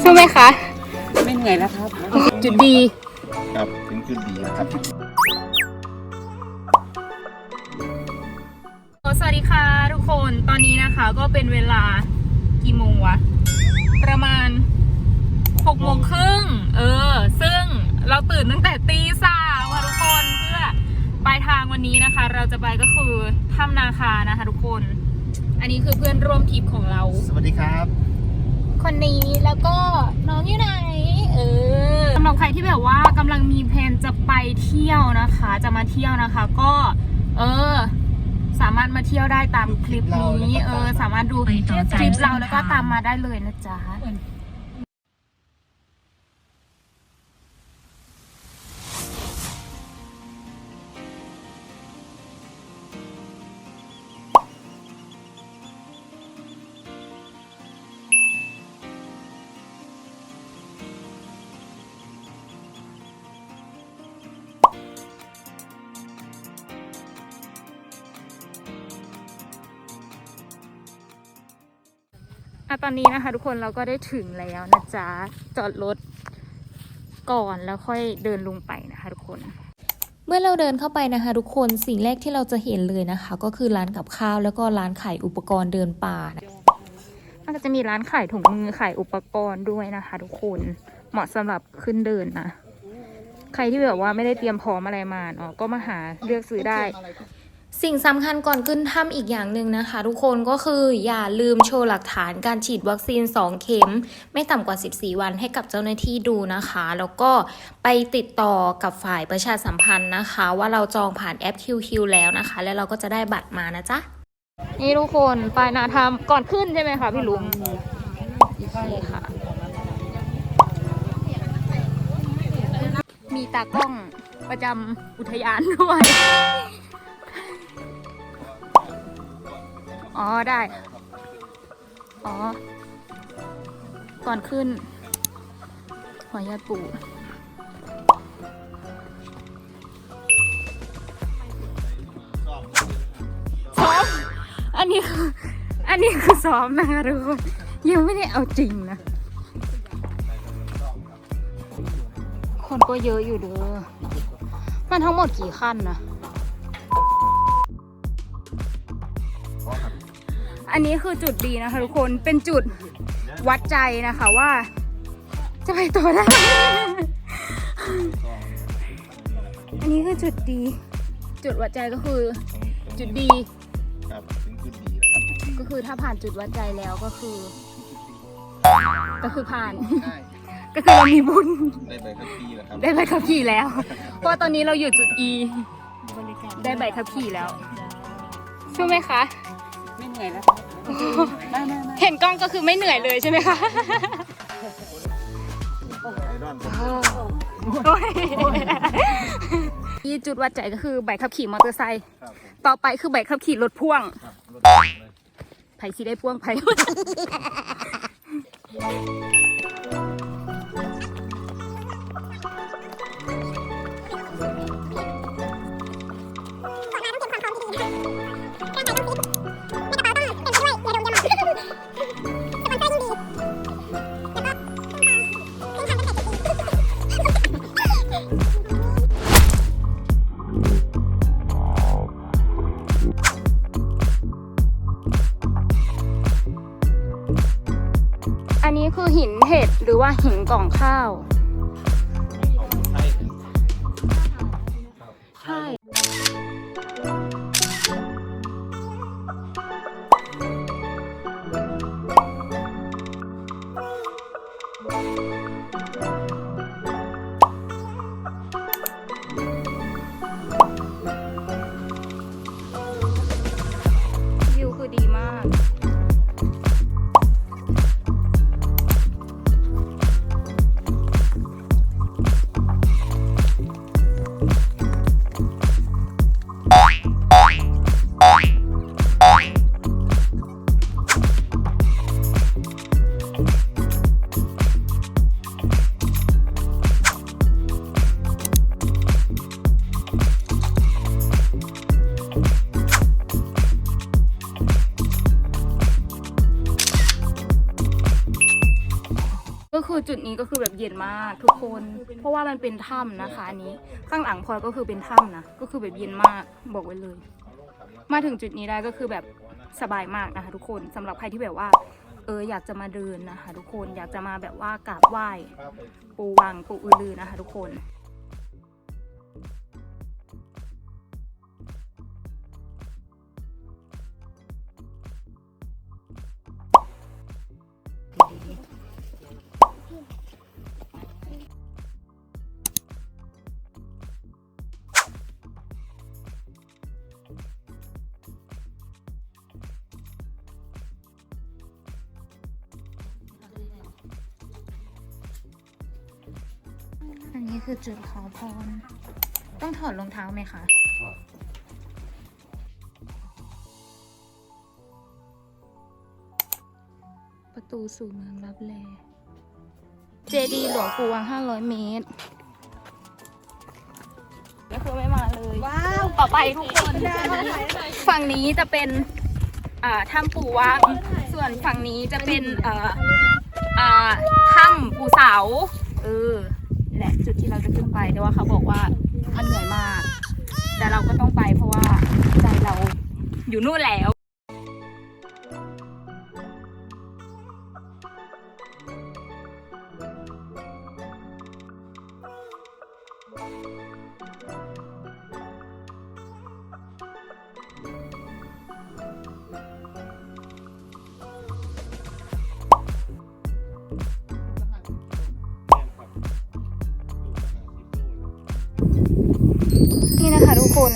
ใช่ไหมคะ ไม่เหนื่อยแล้วครับ จุดดีครับถึงจุดดีนะครับสวัสดีค่ะทุกคนตอนนี้นะคะก็เป็นเวลากี่โมงวะ ประมาณหกโมงครึ่งเออ ซึ่งเราตื่นตั้งแต่ตีายทางวันนี้นะคะ เราจะไปก็คือถ้ำนาคานะคะทุกคน อันนี้คือเพื่อนร่วมทริปของเรา สวัสดีครับ คนนี้แล้วก็น้องอยู่ไหนเออสำหรับใครที่แบบว่ากำลังมีแพลนจะไปเที่ยวนะคะ จะมาเที่ยวนะคะ ก็ เออ สามารถมาเที่ยวได้ตามคลิปนี้ เออ สามารถดูคลิปเราแล้วก็ตามมาได้เลยนะจ๊ะ ตอนนี้นะคะ ทุกคนเราก็ได้ถึงแล้วนะจ๊ะ จอดรถก่อนแล้วค่อยเดินลงไปนะคะ ทุกคน เมื่อเราเดินเข้าไปนะคะ ทุกคนสิ่งแรกที่เราจะเห็นเลยนะคะ ก็คือร้านกับข้าวแล้วก็ร้านขายอุปกรณ์เดินป่านะมันก็จะมีร้านขายถุงมือขายอุปกรณ์ด้วยนะคะ ทุกคนเหมาะสำหรับขึ้นเดินนะ ใครที่แบบว่าไม่ได้เตรียมพร้อมอะไรมาเนาะก็มาหาเลือกซื้อได้ สิ่งสำคัญก่อนขึ้นถ้ำอีกอย่างหนึ่งนะคะ ทุกคนก็คืออย่าลืมโชว์หลักฐานการฉีดวัคซีน 2 เข็ม ไม่ต่ำกว่า 14 วันให้กับเจ้าหน้าที่ดูนะคะ แล้วก็ไปติดต่อกับฝ่ายประชาสัมพันธ์นะคะ ว่าเราจองผ่านแอป QQ แล้วนะคะ แล้วเราก็จะได้บัตรมานะจ๊ะ นี่ทุกคนปลายนาธรรมก่อนขึ้นใช่ไหมคะพี่ลุงค่ะ มีตากล้องประจำอุทยานด้วย อ๋อได้ อ๋อ ก่อนขึ้น ขออนุญาตปู่ ซ้อม อันนี้คือ อันนี้คือซ้อมนะคะทุกคน ยังไม่ได้เอาจริงนะ คนก็เยอะอยู่เด้อ มันทั้งหมดกี่ขั้นนะ อันนี้คือจุดดีนะคะทุกคนเป็นจุดวัดใจนะคะว่า จะไปต่อได้ไหมอันนี้คือจุดดี จุดวัดใจก็คือจุดดีครับถึงจุดดีนะครับก็คือถ้าผ่านจุดวัดใจแล้วก็คือ ก็คือผ่าน ใช่ก็คือเรามีบุญ ได้ใบขับขี่แล้วครับได้ใบขับขี่แล้ว เพราะว่าตอนนี้เราอยู่จุด E ได้ใบขับขี่แล้วใช่ไหมคะ ไม่เหนื่อยแล้วครับไม่ไม่ไม่เห็นกล้องก็คือไม่เหนื่อยเลยใช่ไหมคะไอรอนโอ้ยที่จุดวัดใจก็คือใบขับขี่มอเตอร์ไซค์ครับผมต่อไปคือใบขับขี่รถพ่วงครับรถเลยไผ่สิได้พ่วงไผ่ หรือว่าหินกล่องข้าว จุดนี้ก็คือแบบเย็นมากทุกคน เพราะว่ามันเป็นถ้ำนะคะอันนี้ข้างหลังพลอยก็คือเป็นถ้ำนะก็คือแบบเย็นมากบอกไว้เลย มาถึงจุดนี้ได้ก็คือแบบสบายมากนะคะ ทุกคนสำหรับใครที่แบบว่า เอออยากจะมาเดินนะคะ ทุกคนอยากจะมาแบบว่ากราบไหว้ปูวังปูอือลือนะคะ ทุกคน คือจุดขอพร ต้องถอดรองเท้าไหมคะ ประตูสู่เมืองรับแล เจดีย์หลวงปู่วัง 500 เมตรก็คือไม่มาเลย ว้าว ต่อไปทุกคน ฝั่งนี้จะเป็น อ่า ถ้ำปู่วัง ส่วนฝั่งนี้จะเป็น เอ่อ อ่า ถ้ำปู่เสา เออนี่แหละจุด ที่เราจะขึ้นไป แต่ว่าเขาบอกว่ามันเหนื่อยมาก แต่เราก็ต้องไปเพราะว่าใจเราอยู่นู่นแล้ว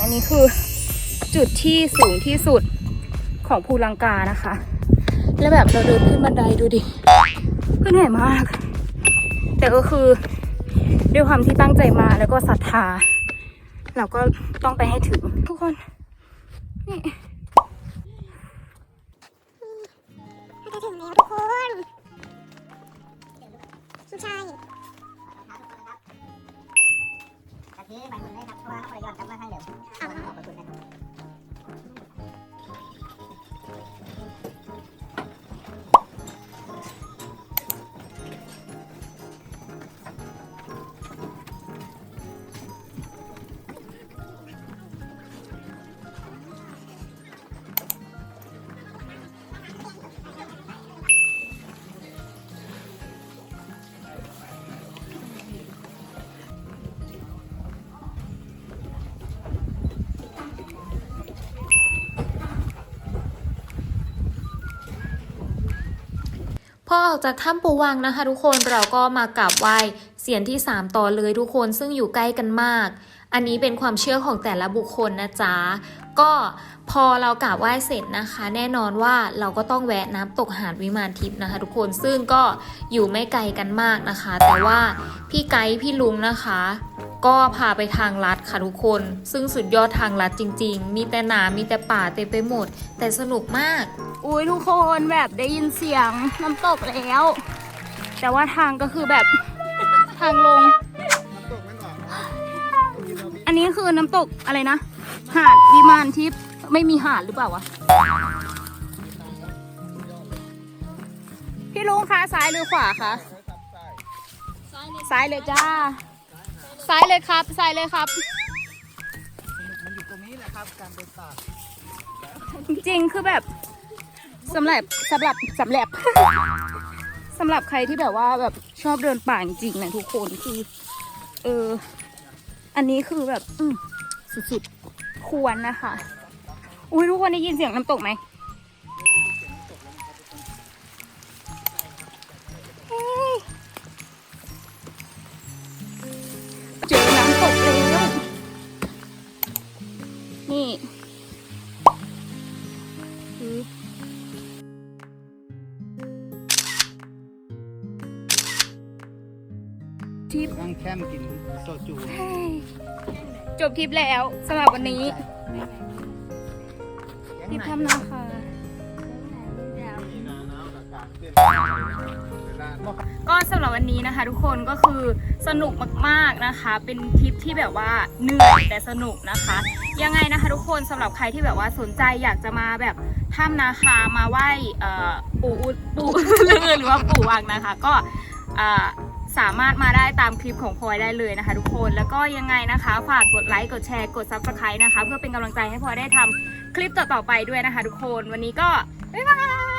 อันนี้คือจุดที่สูงที่สุดของภูลังกานะคะ แล้วแบบเราเดินขึ้นบันไดดูดิก็เหนื่อยมาก แต่ก็คือด้วยความที่ตั้งใจมาแล้วก็ศรัทธา เราก็ต้องไปให้ถึงทุกคน นี่จะถึงแล้วทุกคนใช่กะทิใบมือเลยครับ ว่าเขาไปย้อนกลับมาทางเดิมเอาขอบคุณ พอออกจากถ้ำปูวังนะคะ ทุกคนเราก็มากราบไหว้เสียนที่ 3 ต่อเลยทุกคนซึ่งอยู่ใกล้กันมาก อันนี้เป็นความเชื่อของแต่ละบุคคลนะจ๊ะ ก็พอเรากราบไหว้เสร็จนะคะ แน่นอนว่าเราก็ต้องแวะน้ำตกหาดวิมานทิพย์นะคะ ทุกคนซึ่งก็อยู่ไม่ไกลกันมากนะคะ แต่ว่าพี่ไกด์พี่ลุงนะคะ ก็พาไปทางลัดค่ะทุกคน ซึ่งสุดยอดทางลัดจริง ๆ มีแต่หนามีแต่ป่าเต็มไปหมด แต่สนุกมาก อุ้ยทุกคนแบบได้ยินเสียงน้ำตกแล้ว แต่ว่าทางก็คือแบบทางลง อันนี้คือน้ำตกอะไรนะ หาดวิมานทิพย์ไม่มีหาดหรือเปล่าวะ พี่ลุงคะซ้ายหรือขวาคะซ้ายเลยจ้า ซ้ายเลยครับ ซ้ายเลยครับ มันอยู่ตรงนี้แหละครับ การเดินป่าจริงๆคือแบบสำหรับสำหรับสำหรับสำหรับใครที่แบบว่าแบบชอบเดินป่าจริงๆนะทุกคนคือ เออ อันนี้คือแบบ อืมสุดๆ ควรนะคะ อุ้ยทุกคนได้ยินเสียงน้ำตกไหมเฮ้ยเจอน้ำตกแล้วนี่คือทิปนั่งแคมป์กินโซจู จบทริปแล้วสำหรับวันนี้ทริปทำนาคาก็สำหรับวันนี้นะคะ ทุกคนก็คือสนุกมากๆนะคะ เป็นทริปที่แบบว่าเหนื่อยแต่สนุกนะคะ ยังไงนะคะ ทุกคนสำหรับใครที่แบบว่าสนใจอยากจะมาแบบถ้ำนาคามาไหว่อปู่ปู่ลือหรือว่าปู่วังนะคะ ก็อ่า สามารถมาได้ตามคลิปของพลอยได้เลยนะคะ ทุกคนแล้วก็ยังไงนะคะ ฝากกดไลค์กดแชร์กดซับสไครต์นะคะ เพื่อเป็นกำลังใจให้พลอยได้ทำคลิปต่อๆไปด้วยนะคะ ทุกคนวันนี้ก็บ๊ายบาย